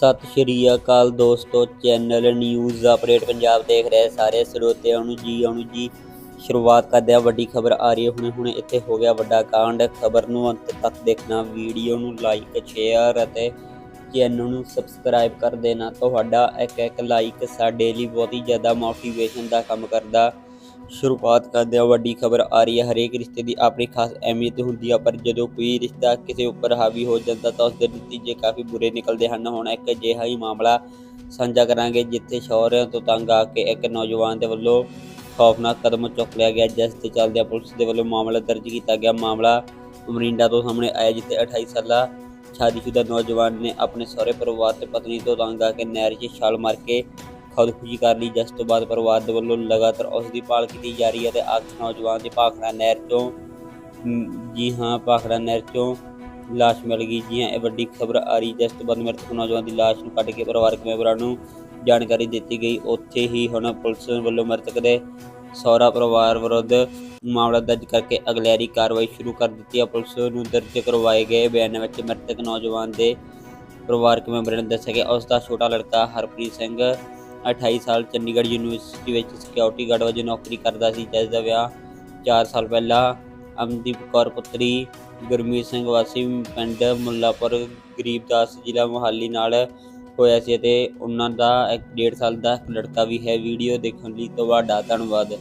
ਸਤਿ ਸ਼੍ਰੀ ਅਕਾਲ ਦੋਸਤੋ channel news update Punjab ਦੇਖ ਰਹੇ ਸਾਰੇ ਸਰੋਤਿਆਂ ਨੂੰ ਜੀ, ਆਉਣ ਜੀ। ਸ਼ੁਰੂਆਤ ਕਰਦੇ ਆ ਵੱਡੀ ਖਬਰ ਆ ਰਹੀ ਹੈ ਹੁਣੇ ਹੁਣੇ, ਇੱਥੇ ਹੋ ਗਿਆ ਵੱਡਾ ਕਾਂਡ। ਖਬਰ ਨੂੰ ਅੰਤ ਤੱਕ ਦੇਖਣਾ, ਵੀਡੀਓ ਨੂੰ ਲਾਈਕ ਸ਼ੇਅਰ ਅਤੇ ਚੈਨਲ ਨੂੰ ਸਬਸਕ੍ਰਾਈਬ ਕਰ ਦੇਣਾ। ਤੁਹਾਡਾ ਇੱਕ ਇੱਕ ਲਾਈਕ ਸਾਡੇ ਲਈ ਬਹੁਤ ਹੀ ਜ਼ਿਆਦਾ ਮੋਟੀਵੇਸ਼ਨ ਦਾ ਕੰਮ ਕਰਦਾ। ਸ਼ੁਰੂਆਤ ਕਰਦਿਆਂ ਵੱਡੀ ਖਬਰ ਆ ਰਹੀ ਹੈ, ਹਰੇਕ ਰਿਸ਼ਤੇ ਦੀ ਆਪਣੀ ਖਾਸ ਅਹਿਮੀਅਤ ਹੁੰਦੀ ਆ, ਪਰ ਜਦੋਂ ਕੋਈ ਰਿਸ਼ਤਾ ਕਿਸੇ ਉੱਪਰ ਹਾਵੀ ਹੋ ਜਾਂਦਾ ਤਾਂ ਉਸ ਦੇ ਨਤੀਜੇ ਕਾਫੀ ਬੁਰੇ ਨਿਕਲਦੇ ਹਨ। ਹੁਣ ਇੱਕ ਅਜਿਹਾ ਹੀ ਮਾਮਲਾ ਸਾਂਝਾ ਕਰਾਂਗੇ, ਜਿੱਥੇ ਸ਼ੌਹਰਿਆਂ ਤੋਂ ਤੰਗ ਆ ਕੇ ਇੱਕ ਨੌਜਵਾਨ ਦੇ ਵੱਲੋਂ ਖੌਫਨਾਕ ਕਦਮ ਚੁੱਕ ਲਿਆ ਗਿਆ, ਜਿਸ ਤੇ ਚੱਲਦਿਆਂ ਪੁਲਿਸ ਦੇ ਵੱਲੋਂ ਮਾਮਲਾ ਦਰਜ ਕੀਤਾ ਗਿਆ। ਮਾਮਲਾ ਮਰਿੰਡਾ ਤੋਂ ਸਾਹਮਣੇ ਆਇਆ, ਜਿੱਥੇ 28 ਸਾਲਾ ਸ਼ਾਦੀशुदा ਨੌਜਵਾਨ ਨੇ ਆਪਣੇ ਸਹੁਰੇ ਪਰਿਵਾਰ ਤੇ ਪਤਨੀ ਤੋਂ ਤੰਗ ਆ ਕੇ ਨਹਿਰ 'ਚ ਛਾਲ ਮਾਰ ਕੇ ਖੁਦਕੁਸ਼ੀ ਕਰ ਲਈ। ਜਿਸ ਤੋਂ ਬਾਅਦ ਪਰਿਵਾਰ ਦੇ ਵੱਲੋਂ ਲਗਾਤਾਰ ਉਸ ਦੀ ਭਾਲ ਕੀਤੀ ਜਾ ਰਹੀ ਹੈ ਤੇ ਆਖਰ ਨੌਜਵਾਨ ਦੀ ਭਾਖੜਾ ਨਹਿਰ ਤੋਂ ਜੀ ਹਾਂ, ਭਾਖੜਾ ਨਹਿਰ ਤੋਂ ਲਾਸ਼ ਮਿਲ ਗਈ। ਜੀ ਹਾਂ, ਇਹ ਵੱਡੀ ਖਬਰ ਆ ਰਹੀ। ਜਿਸ ਤੋਂ ਬਾਅਦ ਮ੍ਰਿਤਕ ਨੌਜਵਾਨ ਦੀ ਲਾਸ਼ ਨੂੰ ਕੱਢ ਕੇ ਪਰਿਵਾਰਕ ਮੈਂਬਰਾਂ ਨੂੰ ਜਾਣਕਾਰੀ ਦਿੱਤੀ ਗਈ। ਉੱਥੇ ਹੀ ਹੁਣ ਪੁਲਿਸ ਵੱਲੋਂ ਮ੍ਰਿਤਕ ਦੇ ਸਹੁਰਾ ਪਰਿਵਾਰ ਵਿਰੁੱਧ ਮਾਮਲਾ ਦਰਜ ਕਰਕੇ ਅਗਲੇਰੀ ਕਾਰਵਾਈ ਸ਼ੁਰੂ ਕਰ ਦਿੱਤੀ ਹੈ। ਪੁਲਿਸ ਨੂੰ ਦਰਜ ਕਰਵਾਏ ਗਏ ਬਿਆਨ ਵਿੱਚ ਮ੍ਰਿਤਕ ਨੌਜਵਾਨ ਦੇ ਪਰਿਵਾਰਕ ਮੈਂਬਰਾਂ ਨੇ ਦੱਸਿਆ ਕਿ ਉਸ ਦਾ ਛੋਟਾ ਲੜਕਾ ਹਰਪ੍ਰੀਤ ਸਿੰਘ 28 ਸਾਲ ਚੰਡੀਗੜ੍ਹ ਯੂਨੀਵਰਸਿਟੀ ਵਿੱਚ ਸਿਕਿਉਰਿਟੀ ਗਾਰਡ ਵਜੋਂ ਨੌਕਰੀ ਕਰਦਾ ਸੀ, ਜਿਸ ਦਾ ਵਿਆਹ 4 ਸਾਲ ਪਹਿਲਾਂ ਅਮਨਦੀਪ ਕੌਰ ਪੁੱਤਰੀ, ਗੁਰਮੀਤ ਸਿੰਘ ਵਾਸੀ ਪਿੰਡ ਮੁੱਲਾਪੁਰ ਗਰੀਬਦਾਸ ਜ਼ਿਲ੍ਹਾ ਮੁਹਾਲੀ ਨਾਲ ਹੋਇਆ ਸੀ ਅਤੇ ਉਹਨਾਂ ਦਾ ਇੱਕ 1.5 ਸਾਲ ਦਾ ਇੱਕ ਲੜਕਾ ਵੀ ਹੈ। ਵੀਡੀਓ ਦੇਖਣ ਲਈ ਤੁਹਾਡਾ ਧੰਨਵਾਦ।